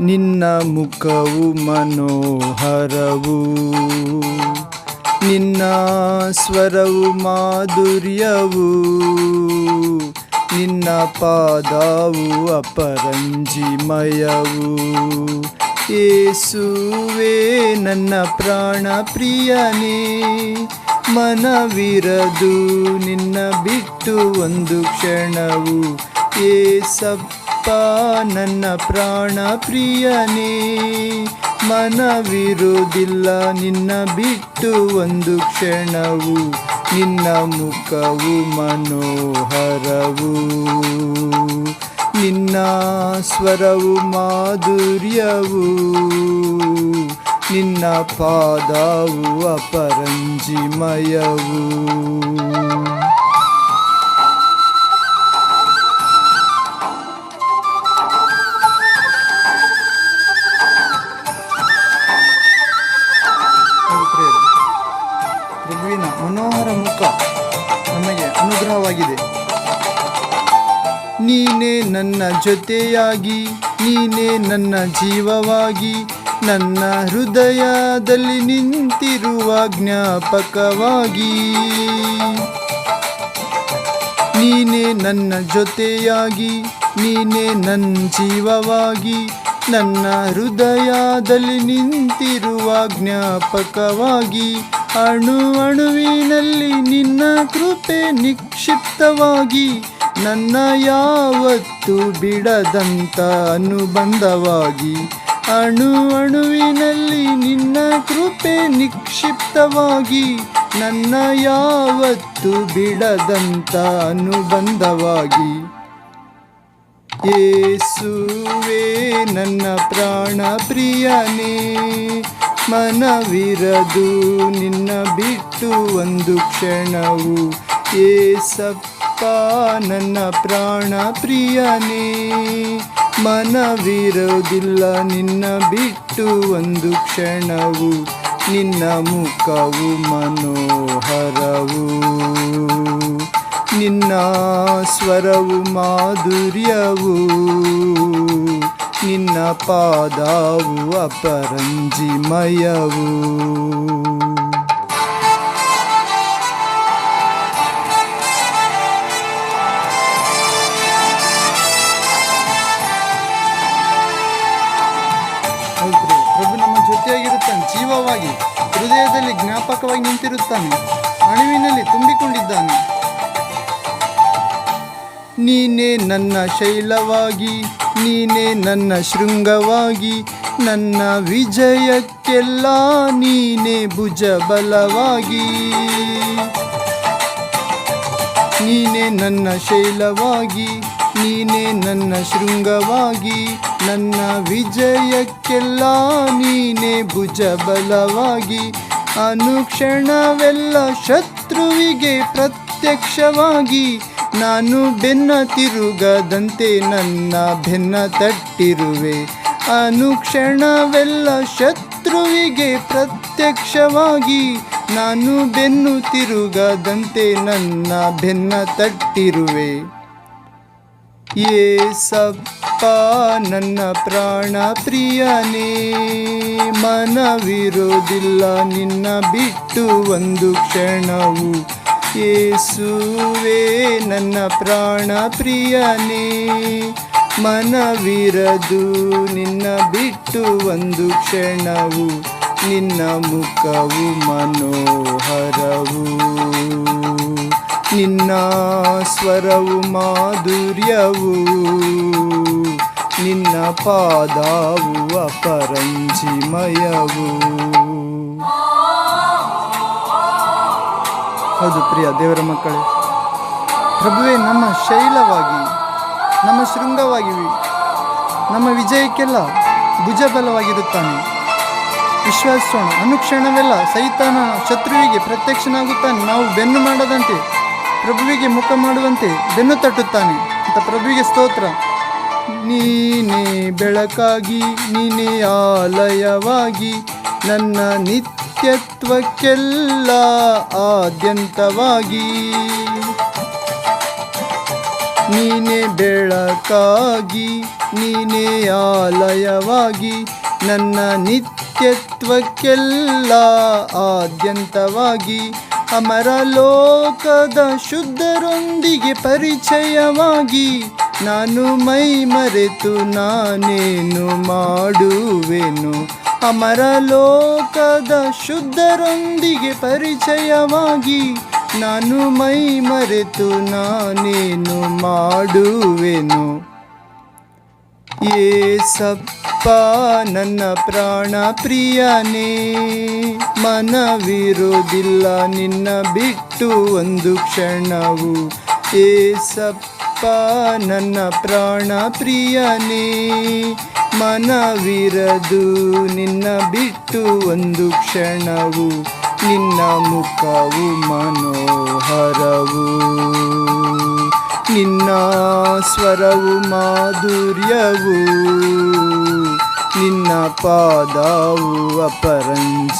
ನಿನ್ನ ಮುಖವು ಮನೋಹರವು, ನಿನ್ನ ಸ್ವರವು ಮಾಧುರ್ಯವು, ನಿನ್ನ ಪಾದವು ಅಪರಂಜಿಮಯವು. ಏಸುವೆ, ನನ್ನ ಪ್ರಾಣ ಪ್ರಿಯನೇ, ಮನವಿರದು ನಿನ್ನ ಬಿಟ್ಟು ಒಂದು ಕ್ಷಣವು. ಏಸಪ್ಪ ನನ್ನ ಪ್ರಾಣ ಪ್ರಿಯನೇ, ಮನವಿರುವುದಿಲ್ಲ ನಿನ್ನ ಬಿಟ್ಟು ಒಂದು ಕ್ಷಣವು, ನಿನ್ನ ಮುಖವು ಮನೋಹರವು. ನಿನ್ನ ಸ್ವರವು ಮಾಧುರ್ಯವು, ನಿನ್ನ ಪಾದವು ಅಪರಂಜಿಮಯವು. ನಮಗೆ ಅನುಗ್ರಹವಾಗಿದೆ. ನೀನೇ ನನ್ನ ಜೊತೆಯಾಗಿ, ನೀನೇ ನನ್ನ ಜೀವವಾಗಿ, ನನ್ನ ಹೃದಯದಲ್ಲಿ ನಿಂತಿರುವ ಜ್ಞಾಪಕವಾಗಿ. ನೀನೇ ನನ್ನ ಜೊತೆಯಾಗಿ, ನೀನೇ ನನ್ನ ಜೀವವಾಗಿ, ನನ್ನ ಹೃದಯದಲ್ಲಿ ನಿಂತಿರುವ ಜ್ಞಾಪಕವಾಗಿ ಅಣು ಅಣುವಿನಲ್ಲಿ ನಿನ್ನ ಕೃಪೆ ನಿಕ್ಷಿಪ್ತವಾಗಿ, ನನ್ನ ಯಾವತ್ತು ಬಿಡದಂತ ಅನುಬಂಧವಾಗಿ. ಅಣು ಅಣುವಿನಲ್ಲಿ ನಿನ್ನ ಕೃಪೆ ನಿಕ್ಷಿಪ್ತವಾಗಿ, ನನ್ನ ಯಾವತ್ತು ಬಿಡದಂತ ಅನುಬಂಧವಾಗಿ. ಏಸುವೆ ನನ್ನ ಪ್ರಾಣ ಪ್ರಿಯನೇ ಮನವಿರದು, ನಿನ್ನ ಬಿಟ್ಟು ಒಂದು ಕ್ಷಣವು. ಏಸಪ್ಪ, ನನ್ನ ಪ್ರಾಣ ಪ್ರಿಯನೇ, ಮನವಿರೋದಿಲ್ಲ, ನಿನ್ನ ಬಿಟ್ಟು ಒಂದು ಕ್ಷಣವು. ನಿನ್ನ ಮುಖವು ಮನೋಹರವು. ನಿನ್ನ ಸ್ವರವು ಮಾಧುರ್ಯವು. ನಿನ್ನ ಪಾದವು ಅಪರಂಜಿಮಯವು. ಜೊತೆಯಾಗಿರುತ್ತಾನೆ ಜೀವವಾಗಿ ಹೃದಯದಲ್ಲಿ ಜ್ಞಾಪಕವಾಗಿ ನಿಂತಿರುತ್ತಾನೆ ಅಣುವಿನಲ್ಲಿ ತುಂಬಿಕೊಂಡಿದ್ದಾನೆ. ನೀನೇ ನನ್ನ ಶೈಲವಾಗಿ ನೀನೇ ನನ್ನ ಶೃಂಗವಾಗಿ, ನನ್ನ ವಿಜಯಕ್ಕೆಲ್ಲ ನೀನೇ ಭುಜಬಲವಾಗಿ. ನೀನೇ ನನ್ನ ಶೈಲವಾಗಿ, ನೀನೇ ನನ್ನ ಶೃಂಗವಾಗಿ, ನನ್ನ ವಿಜಯಕ್ಕೆಲ್ಲ ನೀನೇ ಭುಜಬಲವಾಗಿ. ಅನುಕ್ಷಣವೆಲ್ಲ ಶತ್ರುವಿಗೆ ಪ್ರತ್ಯಕ್ಷವಾಗಿ ನಾನು ಬೆನ್ನ ತಿರುಗದಂತೆ ನನ್ನ ಬೆನ್ನ ತಟ್ಟಿರುವೆ. ಅನುಕ್ಷಣವೆಲ್ಲ ಶತ್ರುವಿಗೆ ಪ್ರತ್ಯಕ್ಷವಾಗಿ ನಾನು ಬೆನ್ನು ತಿರುಗದಂತೆ ನನ್ನ ಬೆನ್ನ ತಟ್ಟಿರುವೆ. ಏ ಸಪ್ಪ ನನ್ನ ಪ್ರಾಣ ಪ್ರಿಯನೇ ಮನವಿರೋದಿಲ್ಲ ನಿನ್ನ ಬಿಟ್ಟು ಒಂದು ಕ್ಷಣವು. ಏಸುವೆ ನನ್ನ ಪ್ರಾಣ ಪ್ರಿಯನೇ, ಮನವಿರದು ನಿನ್ನ ಬಿಟ್ಟು ಒಂದು ಕ್ಷಣವು, ನಿನ್ನ ಮುಖವು ಮನೋಹರವು. ನಿನ್ನ ಸ್ವರವು ಮಾಧುರ್ಯವು, ನಿನ್ನ ಪಾದವು ಅಪರಂಜಿಮಯವು. ಹೌದು ಪ್ರಿಯ ದೇವರ ಮಕ್ಕಳೇ. ಪ್ರಭುವೆ, ನಮ್ಮ ಶೈಲವಾಗಿ, ನಮ್ಮ ಶೃಂಗವಾಗಿ ನಮ್ಮ ವಿಜಯಕ್ಕೆಲ್ಲ ಭುಜಬಲವಾಗಿರುತ್ತಾನೆ. ವಿಶ್ವಾಸೋಣ, ಅನುಕ್ಷಣವೆಲ್ಲ ಸೈತಾನ ಶತ್ರುವಿಗೆ ಪ್ರತ್ಯಕ್ಷನಾಗುತ್ತಾನೆ. ನಾವು ಬೆನ್ನು ಮಾಡದಂತೆ, ಪ್ರಭುವಿಗೆ ಮುಖ ಮಾಡುವಂತೆ ಬೆನ್ನು ತಟ್ಟುತ್ತಾನೆ. ಅಂತ ಪ್ರಭುವಿಗೆ ಸ್ತೋತ್ರ. ನೀನೇ ಬೆಳಕಾಗಿ, ನೀನೇ ಆಲಯವಾಗಿ, ನನ್ನ ನಿತ್ಯತ್ವಕ್ಕೆಲ್ಲ ಆದ್ಯಂತವಾಗಿ ನೀನೇ ಬೆಳಕಾಗಿ, ನೀನೇ ಆಲಯವಾಗಿ, ನನ್ನ ನಿತ್ಯತ್ವಕ್ಕೆಲ್ಲ ಆದ್ಯಂತವಾಗಿ ಅಮರ ಲೋಕದ ಶುದ್ಧರೊಂದಿಗೆ ಪರಿಚಯವಾಗಿ ನಾನು ಮೈ ಮರೆತು ನಾನೇನು ಮಾಡುವೆನು? ಅಮರ ಲೋಕದ ಶುದ್ಧರೊಂದಿಗೆ ಪರಿಚಯವಾಗಿ ನಾನು ಮೈ ಮರೆತು ನಾನೇನು ಮಾಡುವೆನು? ಏಸಪ್ಪ, ನನ್ನ ಪ್ರಾಣ ಪ್ರಿಯನೇ ಮನವಿರೋದಿಲ್ಲ ನಿನ್ನ ಬಿಟ್ಟು ಒಂದು ಕ್ಷಣವು. ಏಸಪ್ಪ ನನ್ನ ಪ್ರಾಣ ಪ್ರಿಯನೇ, ಮನವಿರದು ನಿನ್ನ ಬಿಟ್ಟು ಒಂದು ಕ್ಷಣವು, ನಿನ್ನ ಮುಖವು ಮನೋಹರವು. ನಿನ್ನ ಸ್ವರವು ಮಾಧುರ್ಯವು, ನಿನ್ನ ಪಾದವು ಅಪರಂಜಿಮಯವು.